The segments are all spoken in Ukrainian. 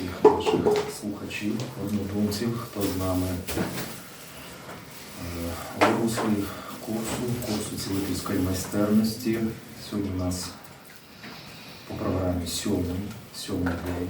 всіх наших слухачів, однодумців, хто з нами е, у курсу, курсу цілительської майстерності. Сьогодні у нас по програмі сьомий, сьомий день.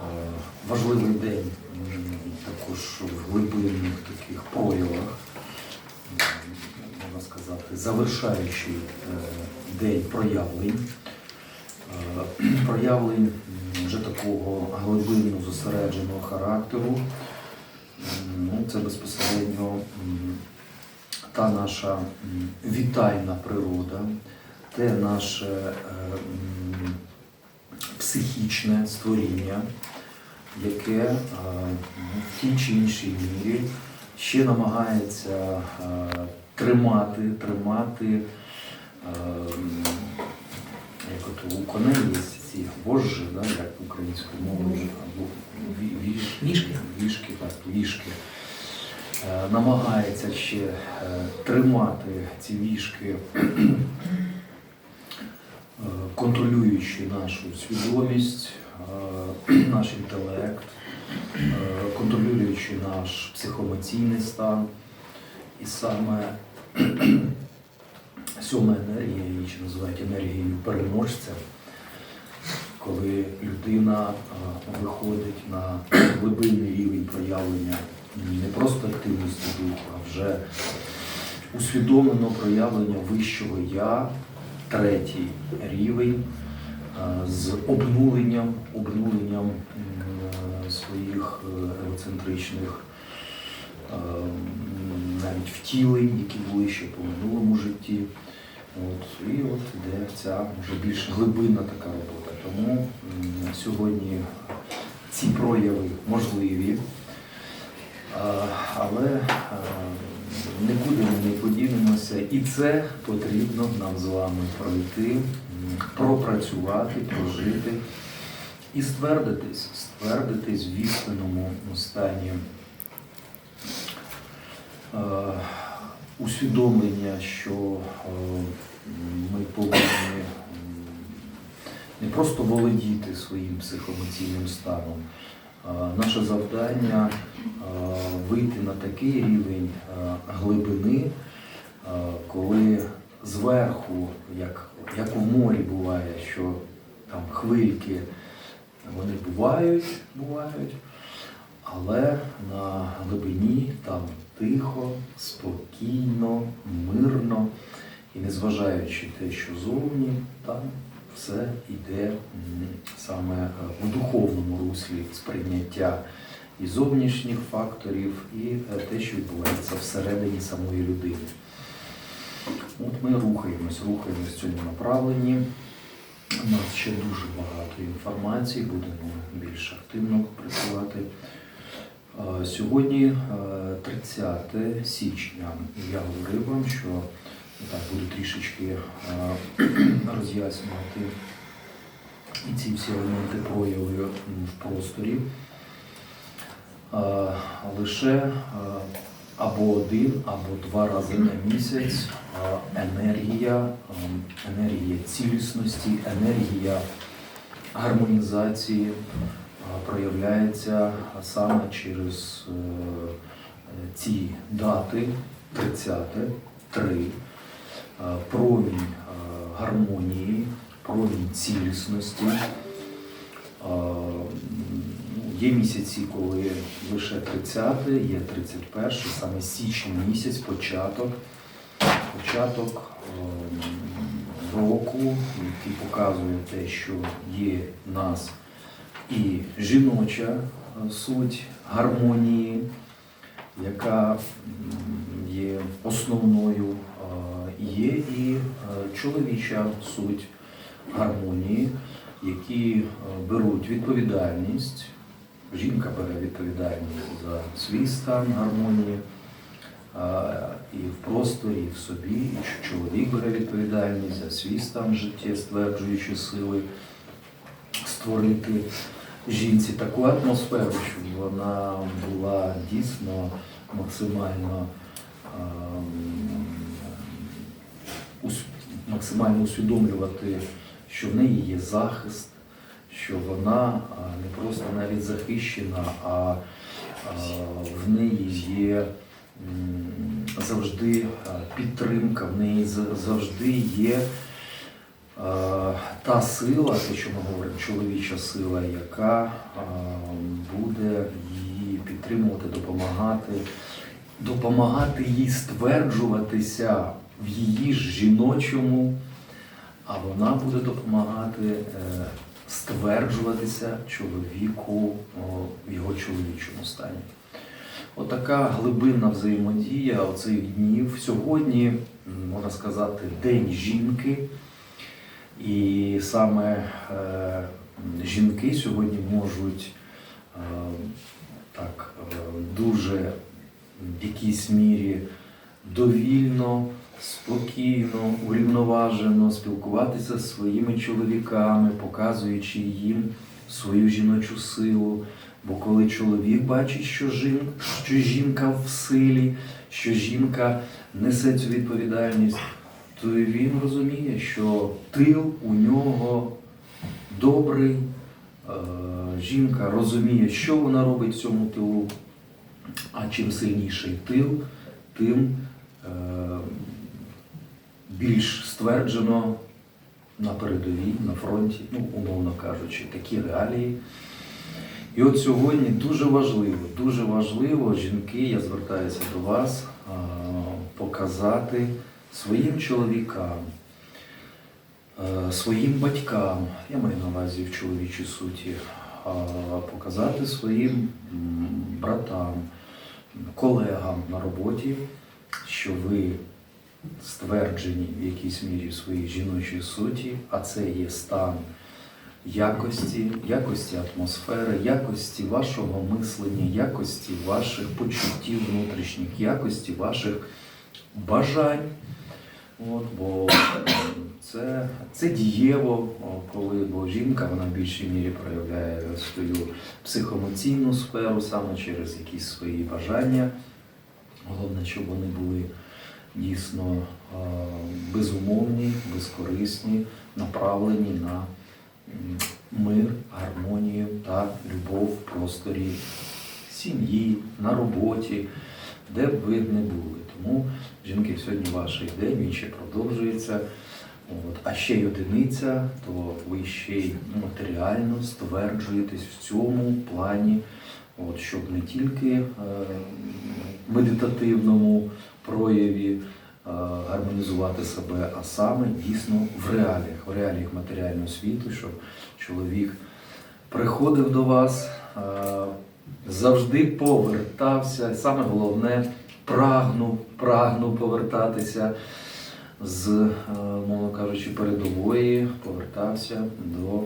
Е, Важливий день також в глибинних таких проявах, можна сказати, завершаючий е, день проявлень. Проявлень вже такого глибинно зосередженого характеру. Ну, це безпосередньо та наша вітальна природа, те наше е, психічне створіння, яке е, ну, в тій чи іншій мірі ще намагається е, тримати, тримати. як от у коней ці вожжі, да, як українською мовою, або ві- Вішки. вішки, так, вішки. Е, Намагається ще е, тримати ці вішки, е, контролюючи нашу свідомість, наш інтелект, контролюючи наш психоемоційний стан. І саме сьома енергія, її ще називають енергією переможця, коли людина виходить на глибинний рівень проявлення не просто активності духу, а вже усвідомленого проявлення вищого я, третій рівень, з обнуленням, обнуленням своїх е, егоцентричних навіть втілень, які були ще по минулому житті. От, і от іде ця вже більш глибинна така робота. Тому сьогодні ці прояви можливі, але нікуди ми не подінемося, і це потрібно нам з вами пройти, пропрацювати, прожити і ствердитись, ствердитись в істинному стані. Усвідомлення, що ми повинні не просто володіти своїм психоемоційним станом. Наше завдання вийти на такий рівень глибини, коли зверху, як, як у морі буває, що там хвильки вони бувають, бувають, але на глибині там тихо, спокійно, мирно, і незважаючи те, що зовні, там все йде саме е, в духовному руслі сприйняття і зовнішніх факторів, і е, те, що відбувається всередині самої людини. От ми рухаємось, рухаємось в цьому направленні. У нас ще дуже багато інформації, будемо більш активно працювати. Е, Сьогодні е, 30 січня. Я говорив вам, що так буду трішечки е, роз'яснювати і ці всі елементи прояви в просторі. Е, Лише е, або один, або два рази на місяць е, енергія, енергія цілісності, енергія гармонізації е, проявляється саме через е, е, ці дати 30, 3, е, промінь е, гармонії, промінь цілісності. Е, ну, Є місяці, коли лише 30, є 31, саме січень місяць, початок, початок року, який показує те, що є в нас і жіноча е, суть гармонії, яка є основною, е, є і е, чоловіча суть гармонії, які е, беруть відповідальність. Жінка бере відповідальність за свій стан гармонії і в просторі, і в собі, і чоловік бере відповідальність за свій стан життя, стверджуючи сили створити жінці таку атмосферу, щоб вона була дійсно максимально ем, максимально усвідомлювати, що в неї є захист, що вона не просто навіть захищена, а, в неї є завжди підтримка, в неї завжди є та сила, те, що ми говоримо, чоловіча сила, яка буде її підтримувати, допомагати, допомагати їй стверджуватися в її ж жіночому, а вона буде допомагати е, стверджуватися чоловіку в його чоловічому стані. Отака глибинна взаємодія оцих днів. Сьогодні, можна сказати, День жінки. І саме е, жінки сьогодні можуть е, так дуже в якійсь мірі довільно, спокійно, урівноважено спілкуватися зі своїми чоловіками, показуючи їм свою жіночу силу. Бо коли чоловік бачить, що, жін, що жінка в силі, що жінка несе цю відповідальність, то він розуміє, що тил у нього добрий. Е, Жінка розуміє, що вона робить в цьому тилу, а чим сильніший тил, тим е, більш стверджено на передовій, на фронті, ну, умовно кажучи, такі реалії. І от сьогодні дуже важливо, дуже важливо, жінки, я звертаюся до вас, показати своїм чоловікам, своїм батькам, я маю на увазі в чоловічій суті, показати своїм братам, колегам на роботі, що ви стверджені в якійсь мірі в своїй жіночій суті, а це є стан якості, якості атмосфери, якості вашого мислення, якості ваших почуттів внутрішніх, якості ваших бажань. От, бо е, це, це дієво, коли бо жінка вона в більшій мірі проявляє свою психоемоційну сферу саме через якісь свої бажання. Головне, щоб вони були дійсно е, безумовні, безкорисні, направлені на мир, гармонію та любов в просторі сім'ї, на роботі, де б ви не були. Тому, жінки, сьогодні ваш день, він ще продовжується. От. А ще й одиниця, то ви ще й матеріально стверджуєтесь в цьому плані, от, щоб не тільки е, медитативному прояві е, гармонізувати себе, а саме дійсно в реаліях, в реаліях матеріального світу, щоб чоловік приходив до вас, е, завжди повертався. Саме головне, прагнув, прагнув повертатися з, мовно кажучи, передової, повертався до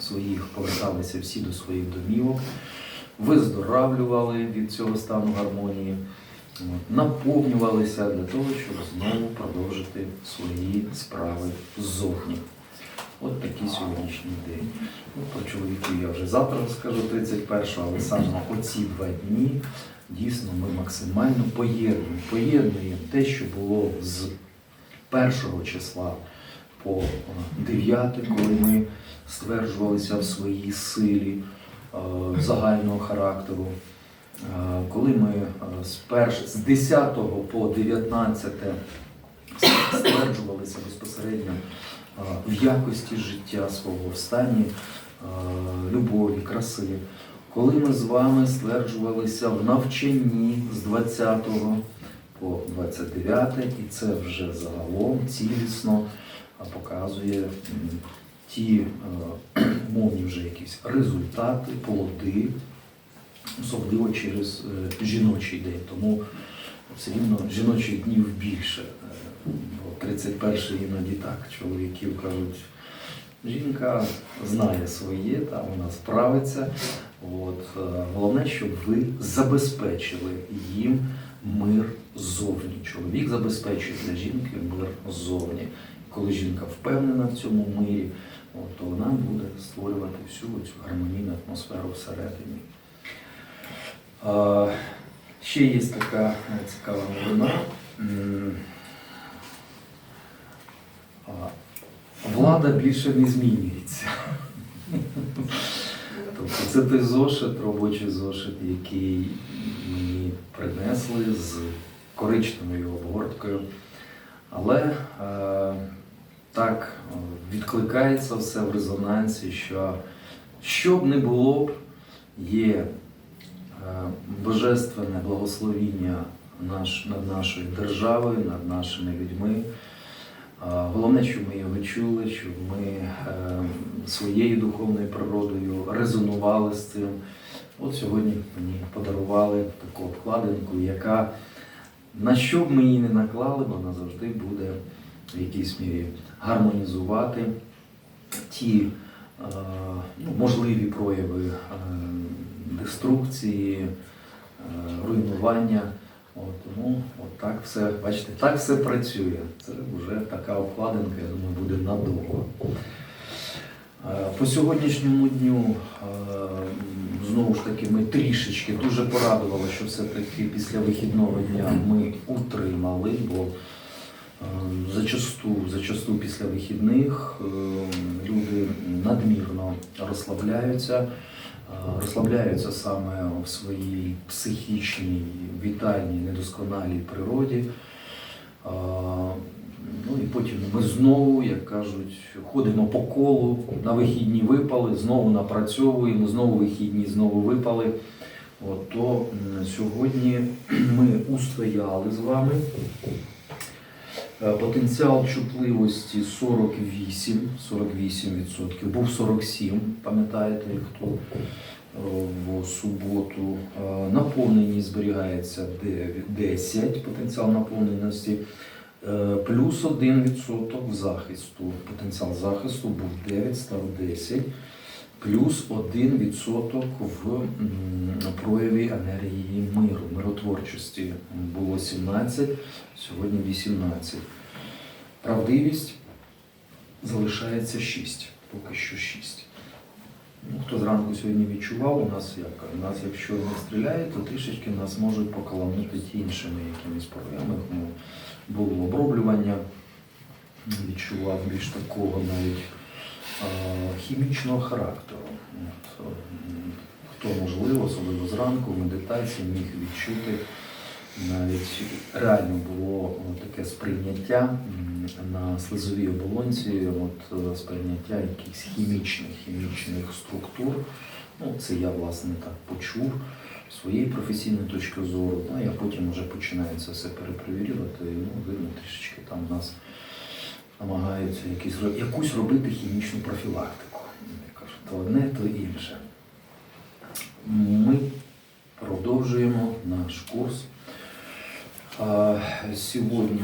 своїх, поверталися всі до своїх домівок, виздоравлювали від цього стану гармонії, наповнювалися для того, щоб знову продовжити свої справи ззовні. От такий сьогоднішній день. Ну, про чоловіків я вже завтра розкажу 31-го, але саме оці два дні дійсно ми максимально поєднуємо. Поєднуємо те, що було з першого числа по е, 9, коли ми стверджувалися в своїй силі е, загального характеру. Е, Коли ми е, з, перш... з 10 по 19 стверджувалися безпосередньо е, в якості життя свого, в стані е, любові, краси. Коли ми з вами стверджувалися в навчанні з 20 по 29, і це вже загалом цілісно показує ті е, умовні вже якісь результати, плоди, особливо через е, жіночий день. Тому все рівно жіночих днів більше. Е, Бо 31 іноді так, чоловіків кажуть, жінка знає своє, та вона справиться. От, е, головне, щоб ви забезпечили їм мир ззовні. Чоловік забезпечує для жінки мир ззовні. Коли жінка впевнена в цьому мирі, от, то вона буде створювати всю цю гармонійну атмосферу всередині. А, ще є така цікава новина. Влада більше не змінюється. Тобто Це той зошит, робочий зошит, який мені принесли з коричневою обгорткою. Але е, так відкликається все в резонансі, що що б не було є е, божественне благословіння наш, над нашою державою, над нашими людьми. Е, Головне, щоб ми його чули, щоб ми е, своєю духовною природою резонували з цим. От сьогодні мені подарували таку обкладинку, яка на що б ми її не наклали, вона завжди буде в якійсь мірі гармонізувати ті е, ну, можливі прояви е, деструкції, е, руйнування. От, тому от все, бачите, так все працює. Це вже така обкладинка, я думаю, буде надовго. По сьогоднішньому дню знову ж таки ми трішечки дуже порадували, що все-таки після вихідного дня ми утримали, бо зачасту, зачасту після вихідних е, люди надмірно розслабляються, е, розслабляються саме в своїй психічній, вітальній, недосконалій природі. Ну і потім ми знову, як кажуть, ходимо по колу, на вихідні випали, знову напрацьовуємо, знову вихідні, знову випали. От, то сьогодні ми устояли з вами. Е, Потенціал чутливості 48, 48%, був 47, пам'ятаєте, хто е, в суботу. Е, Наповненість зберігається 9 10, потенціал наповненості. Плюс 1% захисту. Потенціал захисту був 9, став 10. Плюс 1% в прояві енергії миру, миротворчості. Було 17, сьогодні 18. Правдивість залишається 6, поки що 6. Ну, хто зранку сьогодні відчував, у нас як? У нас, якщо не стріляють, то трішечки нас можуть покаламнути іншими якимись проявами. Було оброблювання, відчував більш такого навіть хімічного характеру. От, хто можливо, особливо зранку, в медитації міг відчути навіть реально було таке сприйняття на слизовій оболонці, от е, сприйняття якихось хімічних, хімічних структур. Ну, це я власне так почув своєї професійної точки зору. Ну, а я потім вже починаю це все перепровірювати. Ну, видно, трішечки там в нас намагаються якісь, якусь робити хімічну профілактику. Я кажу, то одне, то інше. Ми продовжуємо наш курс. А, Сьогодні